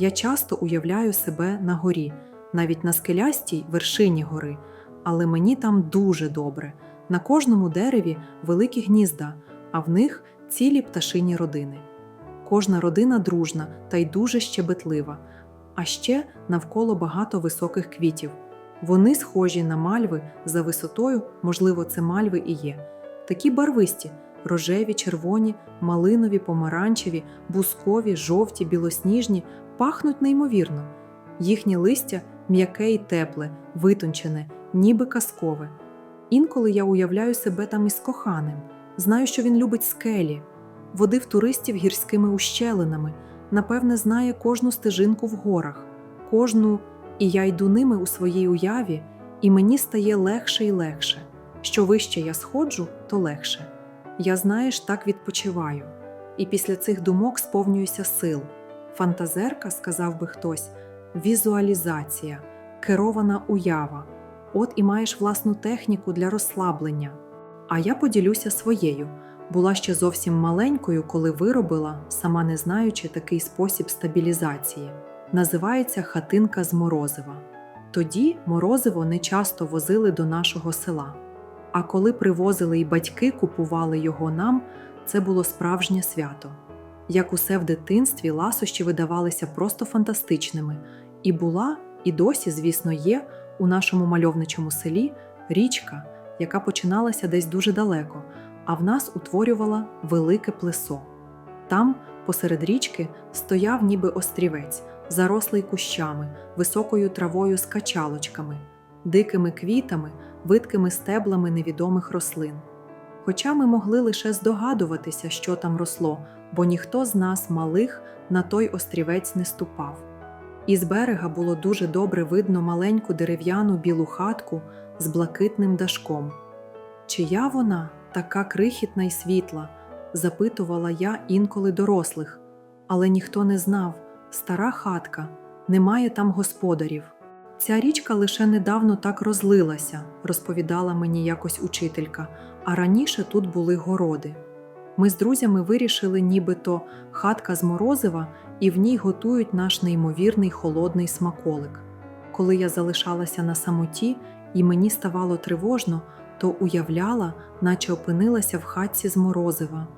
Я часто уявляю себе на горі, навіть на скелястій вершині гори, але мені там дуже добре. На кожному дереві великі гнізда, а в них цілі пташині родини. Кожна родина дружна та й дуже щебетлива, а ще навколо багато високих квітів. Вони схожі на мальви за висотою, можливо, це мальви і є. Такі барвисті рожеві, червоні, малинові, помаранчеві, бускові, жовті, білосніжні, пахнуть неймовірно. Їхнє листя м'яке й тепле, витончене, ніби казкове. Інколи я уявляю себе там із коханим, знаю, що він любить скелі, водив туристів гірськими ущелинами, напевне, знає кожну стежинку в горах, кожну, і я йду ними у своїй уяві, і мені стає легше і легше. Що вище я сходжу, то легше. Я, знаєш, так відпочиваю, і після цих думок сповнююся сил. Фантазерка, сказав би хтось, візуалізація, керована уява. От і маєш власну техніку для розслаблення. А я поділюся своєю. Була ще зовсім маленькою, коли виробила, сама не знаючи, такий спосіб стабілізації. Називається хатинка з морозива. Тоді морозиво не часто возили до нашого села. А коли привозили і батьки купували його нам, це було справжнє свято. Як усе в дитинстві, ласощі видавалися просто фантастичними, і була, і досі, звісно, є у нашому мальовничому селі річка, яка починалася десь дуже далеко, а в нас утворювала велике плесо. Там, посеред річки, стояв ніби острівець, зарослий кущами, високою травою з качалочками, дикими квітами, видкими стеблами невідомих рослин. Хоча ми могли лише здогадуватися, що там росло, бо ніхто з нас, малих, на той острівець не ступав. Із берега було дуже добре видно маленьку дерев'яну білу хатку з блакитним дашком. Чия вона така крихітна й світла? запитувала я інколи дорослих, але ніхто не знав стара хатка, немає там господарів. Ця річка лише недавно так розлилася, розповідала мені якось учителька, а раніше тут були городи. Ми з друзями вирішили, нібито хатка з морозива, і в ній готують наш неймовірний холодний смаколик. Коли я залишалася на самоті і мені ставало тривожно, то уявляла, наче опинилася в хатці з морозива.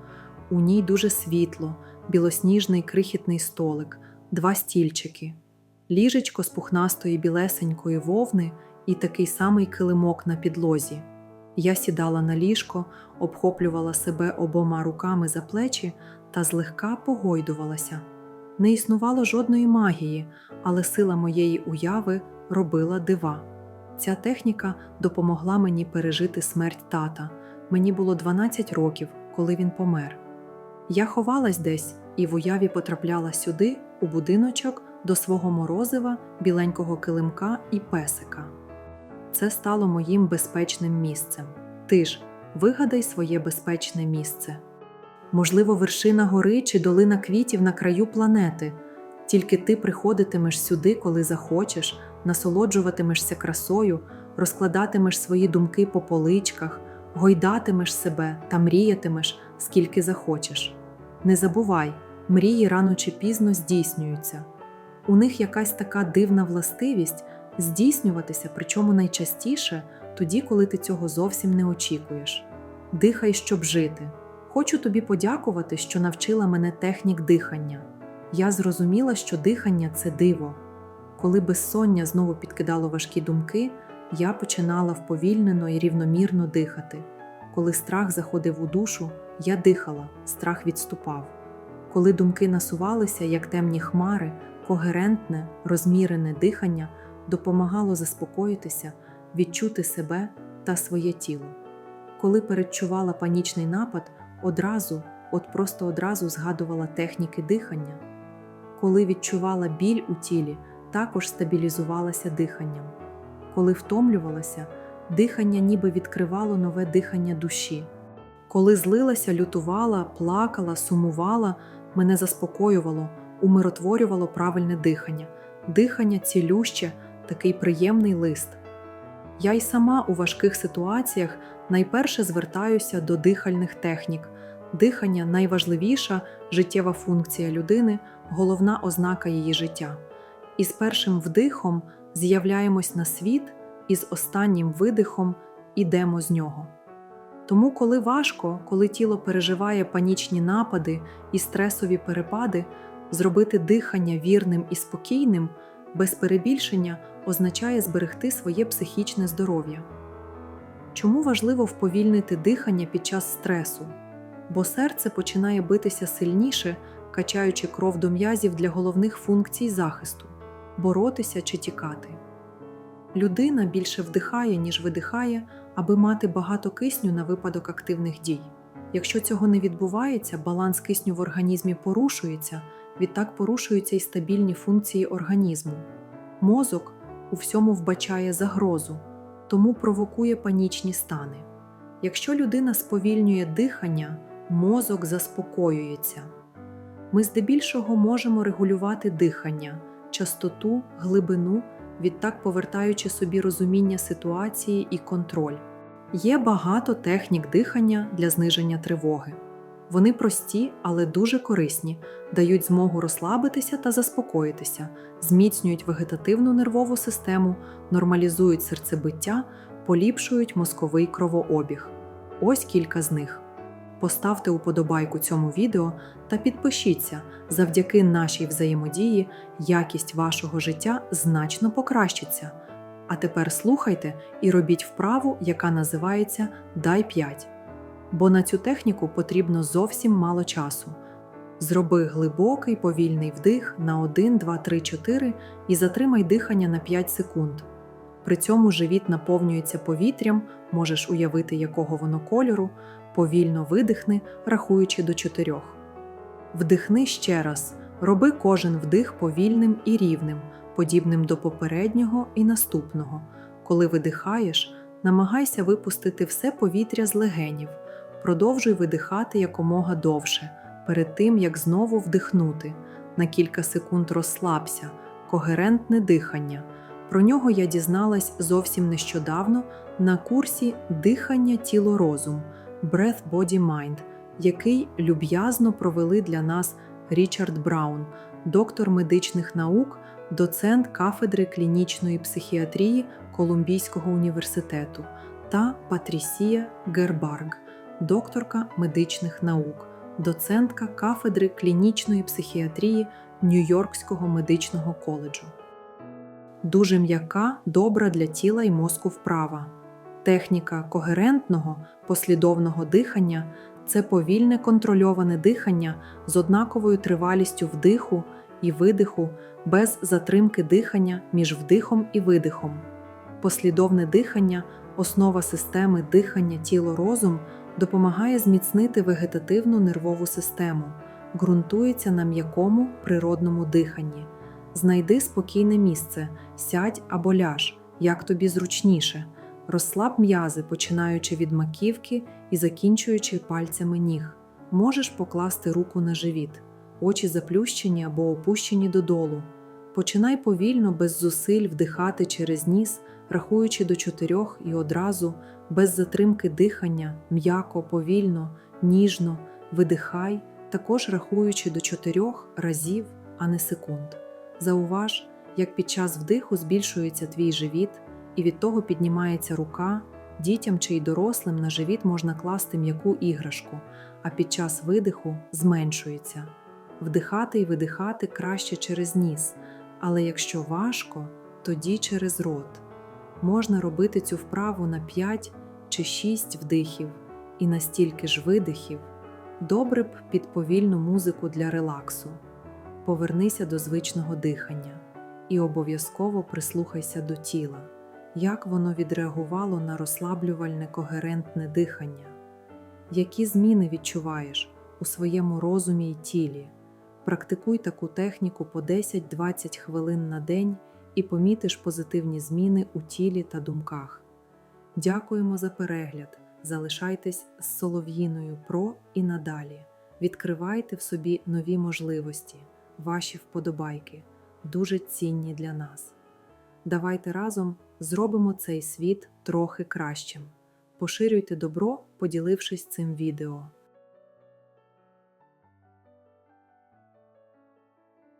У ній дуже світло, білосніжний крихітний столик, два стільчики, ліжечко з пухнастої білесенької вовни і такий самий килимок на підлозі. Я сідала на ліжко, обхоплювала себе обома руками за плечі та злегка погойдувалася. Не існувало жодної магії, але сила моєї уяви робила дива. Ця техніка допомогла мені пережити смерть тата. Мені було 12 років, коли він помер. Я ховалась десь і в уяві потрапляла сюди, у будиночок, до свого морозива, біленького килимка і песика. Це стало моїм безпечним місцем. Ти ж вигадай своє безпечне місце. Можливо, вершина гори чи долина квітів на краю планети. Тільки ти приходитимеш сюди, коли захочеш, насолоджуватимешся красою, розкладатимеш свої думки по поличках, гойдатимеш себе та мріятимеш, скільки захочеш. Не забувай, мрії рано чи пізно здійснюються. У них якась така дивна властивість здійснюватися, причому найчастіше тоді, коли ти цього зовсім не очікуєш. Дихай, щоб жити. Хочу тобі подякувати, що навчила мене технік дихання. Я зрозуміла, що дихання це диво. Коли безсоння знову підкидало важкі думки, я починала вповільнено і рівномірно дихати. Коли страх заходив у душу, я дихала, страх відступав. Коли думки насувалися, як темні хмари, когерентне, розмірене дихання допомагало заспокоїтися, відчути себе та своє тіло. Коли передчувала панічний напад, одразу, от просто одразу згадувала техніки дихання. Коли відчувала біль у тілі, також стабілізувалася диханням. Коли втомлювалася, дихання ніби відкривало нове дихання душі. Коли злилася, лютувала, плакала, сумувала, мене заспокоювало, умиротворювало правильне дихання, дихання цілюще, такий приємний лист. Я й сама у важких ситуаціях найперше звертаюся до дихальних технік, Дихання найважливіша життєва функція людини, головна ознака її життя. І з першим вдихом з'являємось на світ, і з останнім видихом ідемо з нього. Тому, коли важко, коли тіло переживає панічні напади і стресові перепади, зробити дихання вірним і спокійним, без перебільшення означає зберегти своє психічне здоров'я. Чому важливо вповільнити дихання під час стресу? Бо серце починає битися сильніше, качаючи кров до м'язів для головних функцій захисту боротися чи тікати. Людина більше вдихає, ніж видихає, аби мати багато кисню на випадок активних дій. Якщо цього не відбувається, баланс кисню в організмі порушується, відтак порушуються й стабільні функції організму. Мозок у всьому вбачає загрозу, тому провокує панічні стани. Якщо людина сповільнює дихання, мозок заспокоюється. Ми здебільшого можемо регулювати дихання, частоту, глибину, відтак повертаючи собі розуміння ситуації і контроль. Є багато технік дихання для зниження тривоги. Вони прості, але дуже корисні, дають змогу розслабитися та заспокоїтися, зміцнюють вегетативну нервову систему, нормалізують серцебиття, поліпшують мозковий кровообіг. Ось кілька з них. Поставте уподобайку цьому відео та підпишіться. Завдяки нашій взаємодії якість вашого життя значно покращиться. А тепер слухайте і робіть вправу, яка називається Дай 5. Бо на цю техніку потрібно зовсім мало часу. Зроби глибокий повільний вдих на 1, 2, 3, 4 і затримай дихання на 5 секунд. При цьому живіт наповнюється повітрям, можеш уявити, якого воно кольору, повільно видихни, рахуючи до 4. Вдихни ще раз, роби кожен вдих повільним і рівним, подібним до попереднього і наступного. Коли видихаєш, намагайся випустити все повітря з легенів, продовжуй видихати якомога довше, перед тим як знову вдихнути. На кілька секунд розслабся, когерентне дихання. Про нього я дізналась зовсім нещодавно на курсі Дихання тіло розум Breath Body Mind, який люб'язно провели для нас Річард Браун, доктор медичних наук, доцент кафедри клінічної психіатрії Колумбійського університету, та Патрісія Гербарг, докторка медичних наук, доцентка кафедри клінічної психіатрії Нью-Йоркського медичного коледжу. Дуже м'яка, добра для тіла і мозку вправа. Техніка когерентного, послідовного дихання це повільне контрольоване дихання з однаковою тривалістю вдиху і видиху без затримки дихання між вдихом і видихом. Послідовне дихання, основа системи дихання тіло-розум, допомагає зміцнити вегетативну нервову систему, ґрунтується на м'якому природному диханні. Знайди спокійне місце, сядь або ляж, як тобі зручніше. Розслаб м'язи, починаючи від маківки і закінчуючи пальцями ніг. Можеш покласти руку на живіт, очі заплющені або опущені додолу. Починай повільно, без зусиль вдихати через ніс, рахуючи до чотирьох і одразу, без затримки дихання, м'яко, повільно, ніжно, видихай, також рахуючи до чотирьох разів, а не секунд. Зауваж, як під час вдиху збільшується твій живіт, і від того піднімається рука, дітям чи й дорослим на живіт можна класти м'яку іграшку, а під час видиху зменшується. Вдихати і видихати краще через ніс, але якщо важко, тоді через рот. Можна робити цю вправу на 5 чи 6 вдихів і на стільки ж видихів. Добре б під повільну музику для релаксу. Повернися до звичного дихання і обов'язково прислухайся до тіла, як воно відреагувало на розслаблювальне когерентне дихання, які зміни відчуваєш у своєму розумі й тілі. Практикуй таку техніку по 10-20 хвилин на день і помітиш позитивні зміни у тілі та думках. Дякуємо за перегляд. Залишайтесь з Солов'їною Про і надалі. Відкривайте в собі нові можливості, ваші вподобайки, дуже цінні для нас. Давайте разом зробимо цей світ трохи кращим. Поширюйте добро, поділившись цим відео.